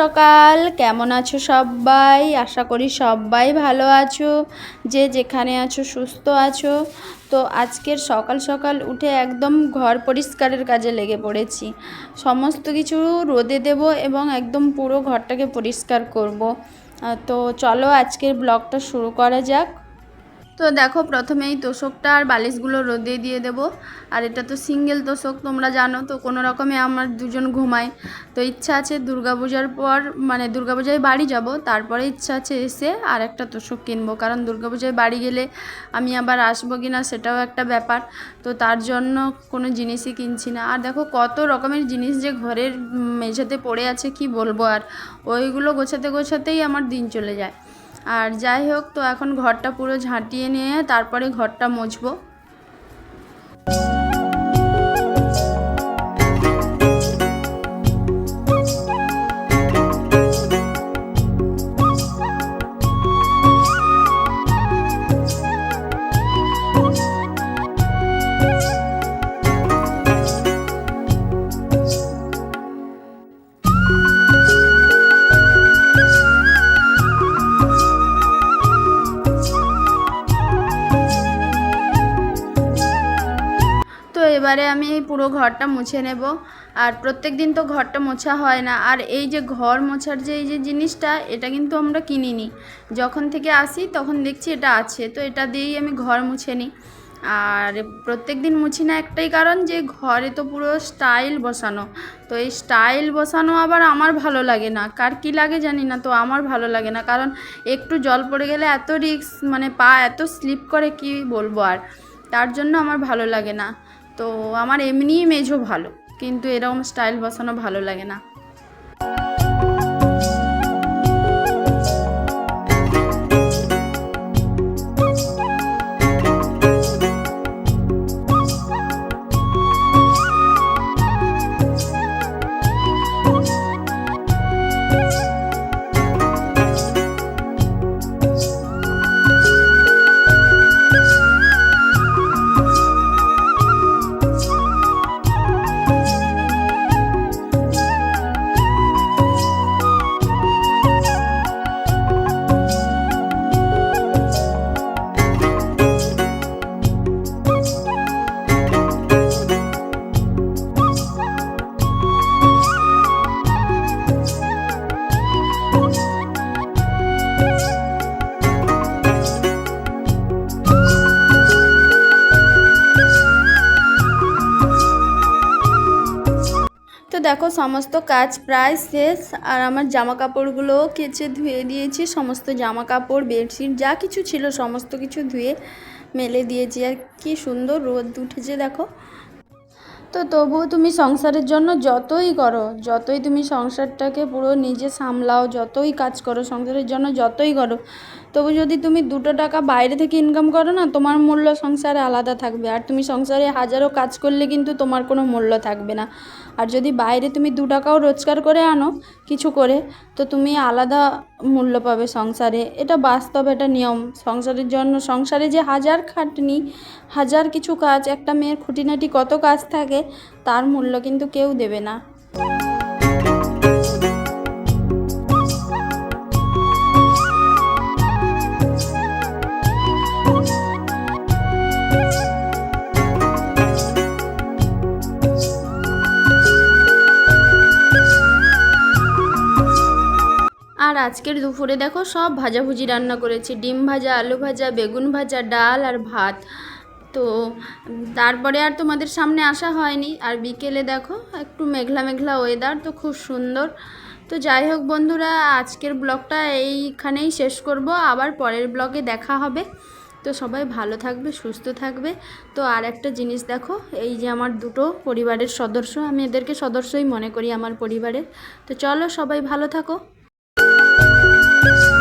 সকাল। কেমন আছো সবাই? আশা করি সবাই ভালো আছো। যে যেখানে আছো, সুস্থ আছো। তো আজকের সকাল সকাল উঠে একদম ঘর পরিষ্কারের কাজে লেগে পড়েছি। সমস্ত কিছু রোদে দেব এবং একদম পুরো ঘরটাকে পরিষ্কার করব। তো চলো আজকের ব্লগটা শুরু করা যাক। তো দেখো প্রথমেই তোষকটা আর বালিশগুলো রোদে দিয়ে দেব। আর এটা তো সিঙ্গেল তোষক, তোমরা জানো, তো কোনো রকমে আমার দুজন ঘুমায়। তো ইচ্ছা আছে দুর্গাপূজার পর মানে দুর্গাপূজায় বাড়ি যাব, তারপরে ইচ্ছা আছে এসে আর একটা তোষক কিনবো। কারণ দুর্গাপূজায় বাড়ি গেলে আমি আবার আসব কি না সেটাও একটা ব্যাপার। তো তার জন্য কোনো জিনিসই কিনছি না। আর দেখো কত রকমের জিনিস যে ঘরের মেঝেতে পড়ে আছে, কি বলব আর? ওইগুলো গোছাতে গোছাতেই আমার দিন চলে যায়। আর যাই হোক তো এখন ঘরটা পুরো ঝাঁটিয়ে নিয়ে তারপরে ঘরটা মুছবো এবারে আমি এই পুরো ঘরটা মুছে নেব। আর প্রত্যেক দিন তো ঘরটা মোছা হয় না। আর এই যে ঘর মোছার যে এই যে জিনিসটা, এটা কিন্তু আমরা কিনিনি। যখন থেকে আসি, তখন দেখছি এটা আছে। তো এটা দিয়েই আমি ঘর মুছে নিই। আর প্রত্যেক দিন মুছি না একটাই কারণ যে ঘরে তো পুরো স্টাইল বসানো। তো এই স্টাইল বসানো আবার আমার ভালো লাগে না। কার কী লাগে জানি না, তো আমার ভালো লাগে না। কারণ একটু জল পড়ে গেলে এত রিস্ক মানে পা এত স্লিপ করে, কি বলব আর? তার জন্য আমার ভালো লাগে না। তো আমার এমনিই মেঝো ভালো কিন্তু এরকম স্টাইল বসানো ভালো লাগে না। দেখো, সমস্ত কাজ প্রায় শেষ। আর আমার জামা কাপড়গুলোও কেচে ধুয়ে দিয়েছি। সমস্ত জামা কাপড় বেডশিট, যা কিছু ছিল সমস্ত কিছু ধুয়ে মেলে দিয়েছি। আর কি সুন্দর রোদ উঠেছে, দেখো। তো তবুও তুমি সংসারের জন্য যতই করো, যতই তুমি সংসারটাকে পুরো নিজে সামলাও, যতই কাজ করো, সংসারের জন্য যতই করো তবু যদি তুমি দুটো টাকা বাইরে থেকে ইনকাম করো না, তোমার মূল্য সংসারে আলাদা থাকবে। আর তুমি সংসারে হাজারো কাজ করলে কিন্তু তোমার কোনো মূল্য থাকবে না। আর যদি বাইরে তুমি দু টাকাও রোজগার করে আনো কিছু করে, তো তুমি আলাদা মূল্য পাবে সংসারে। এটা বাস্তব, এটা নিয়ম। সংসারের জন্য, সংসারে যে হাজার খাটনি, হাজার কিছু কাজ, একটা মেয়ের খুঁটিনাটি কত কাজ থাকে, তার মূল্য কিন্তু কেউ দেবে না। আজকের দুপুরে দেখো সব ভাজাভুজি রান্না করেছি। ডিম ভাজা, আলু ভাজা, বেগুন ভাজা, ডাল আর ভাত। তো তারপরে আর তোমাদের সামনে আসা হয়নি। আর বিকেলে দেখো একটু মেঘলা মেঘলা ওয়েদার তো খুব সুন্দর। তো যাই হোক বন্ধুরা, আজকের ব্লগটা এইখানেই শেষ করব। আবার পরের ব্লগে দেখা হবে। তো সবাই ভালো থাকবে, সুস্থ থাকবে। তো আর একটা জিনিস দেখো, এই যে আমার দুটো পরিবারের সদস্য, আমি এদেরকে সদস্যই মনে করি আমার পরিবারের। তো চলো সবাই ভালো থাকো। Thank you.